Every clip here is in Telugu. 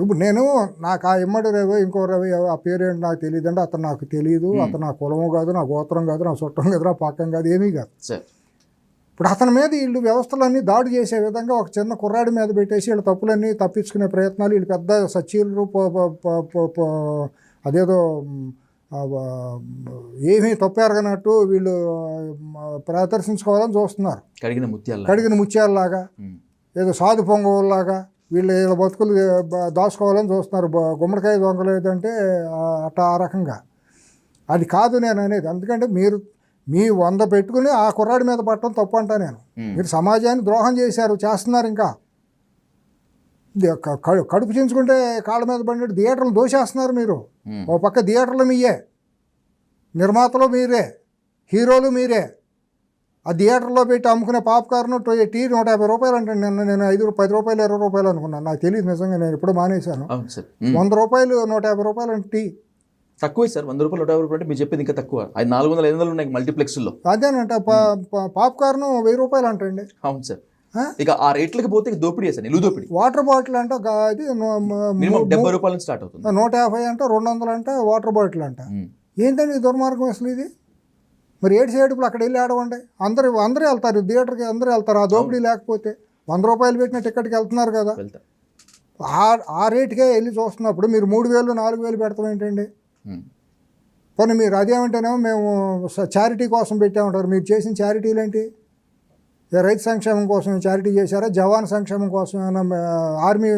ఇప్పుడు నేను నాకు ఆ ఇమ్మడి రవి ఇంకో రవి ఆ పేరేంటి నాకు తెలియదు అంటే అతను నాకు తెలియదు అతను నా కులము కాదు నా గోత్రం కాదు నా చుట్టం కాదు నా పక్కం కాదు ఏమీ కాదు. ఇప్పుడు అతని మీద వీళ్ళు వ్యవస్థలన్నీ దాడి చేసే విధంగా ఒక చిన్న కుర్రాడి మీద పెట్టేసి వీళ్ళ తప్పులన్నీ తప్పించుకునే ప్రయత్నాలు వీళ్ళు పెద్ద సచీలు అదేదో ఏమీ తప్పు ఎరగనట్టు వీళ్ళు ప్రదర్శించుకోవాలని చూస్తున్నారు. కడిగిన ముత్యాల కడిగిన ముత్యాలలాగా ఏదో సాధు పొంగవుల్లాగా వీళ్ళు వీళ్ళ బతుకులు దాచుకోవాలని చూస్తున్నారు. గుమ్మడికాయ దొంగలు ఏదంటే ఆ, అట్లా ఆ రకంగా. అది కాదు నేను అనేది. ఎందుకంటే మీరు మీ వంద పెట్టుకుని ఆ కుర్రాడి మీద పట్టడం తప్పు అంటా నేను. మీరు సమాజాన్ని ద్రోహం చేశారు చేస్తున్నారు ఇంకా. కడుపు చించుకుంటే కాళ్ళ మీద పడినట్టు థియేటర్లు దోషేస్తున్నారు మీరు. ఓ పక్క థియేటర్లు మీయే. నిర్మాతలు మీరే. హీరోలు మీరే. ఆ థియేటర్లో పెట్టి అమ్ముకునే పాప్కార్న్ టీ నూట యాభై రూపాయలు అంటే నిన్న నేను ఐదు పది రూపాయలు ఇరవై రూపాయలు అనుకున్నాను. నాకు తెలియదు నిజంగా నేను ఇప్పుడు మానేశాను. వంద రూపాయలు నూట యాభై రూపాయలు అంటే టీ. తక్కువే సార్. వంద రూపాయలు నూట యాభై రూపాయలు అంటే మీరు చెప్పేది ఇంకా తక్కువ. అది నాలుగు వందల ఐదు వందలు ఉన్నాయి మల్టీప్లెక్స్లో అదేనంట పాప్కార్న్ వెయ్యి రూపాయలు అంటండి. అవును సార్? ఇక ఆ రేట్లకి పోతే దోపిడీ సార్ నిలువు దోపిడీ. వాటర్ బాటిల్ అంటే ము- డెబ్బై రూపాయల నుంచి స్టార్ట్ అవుతుంది. నూట యాభై అంట రెండు వందలు అంట వాటర్ బాటిల్ అంట. ఏంటండి దుర్మార్గం అసలు ఇది? మరి ఏడు సేడుపులు అక్కడ వెళ్ళి ఆడవండి. అందరూ అందరూ వెళ్తారు. థియేటర్కి అందరూ వెళ్తారు. ఆ దోపిడీ లేకపోతే వంద రూపాయలు పెట్టిన టికెట్కి వెళ్తున్నారు కదా. ఆ ఆ రేటుకే వెళ్ళి చూస్తున్నప్పుడు మీరు మూడు వేలు నాలుగు వేలు పెడతాం ఏంటండి. పోనీ మీరు అదేమంటేనేమో మేము చారిటీ కోసం పెట్టామంటారు. మీరు చేసిన చారిటీలు ఏంటి? రైతు సంక్షేమం కోసం చారిటీ చేశారా? జవాన్ సంక్షేమం కోసం ఏమైనా ఆర్మీ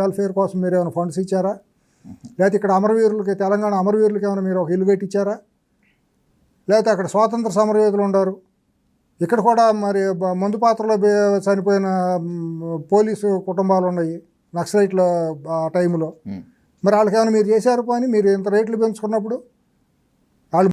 వెల్ఫేర్ కోసం మీరు ఏమైనా ఫండ్స్ ఇచ్చారా? లేకపోతే ఇక్కడ అమరవీరులకి తెలంగాణ అమరవీరులకి ఏమైనా మీరు ఒక ఇల్లు కట్టించారా? లేకపోతే అక్కడ స్వాతంత్ర సమరయోధులు ఉన్నారు ఇక్కడ కూడా మరి మందు పాత్రలో చనిపోయిన పోలీసు కుటుంబాలు ఉన్నాయి నక్సలైట్ల ఆ టైంలో. మరి వాళ్ళకి ఏమైనా మీరు చేశారు పని? మీరు ఇంత రేట్లు పెంచుకున్నప్పుడు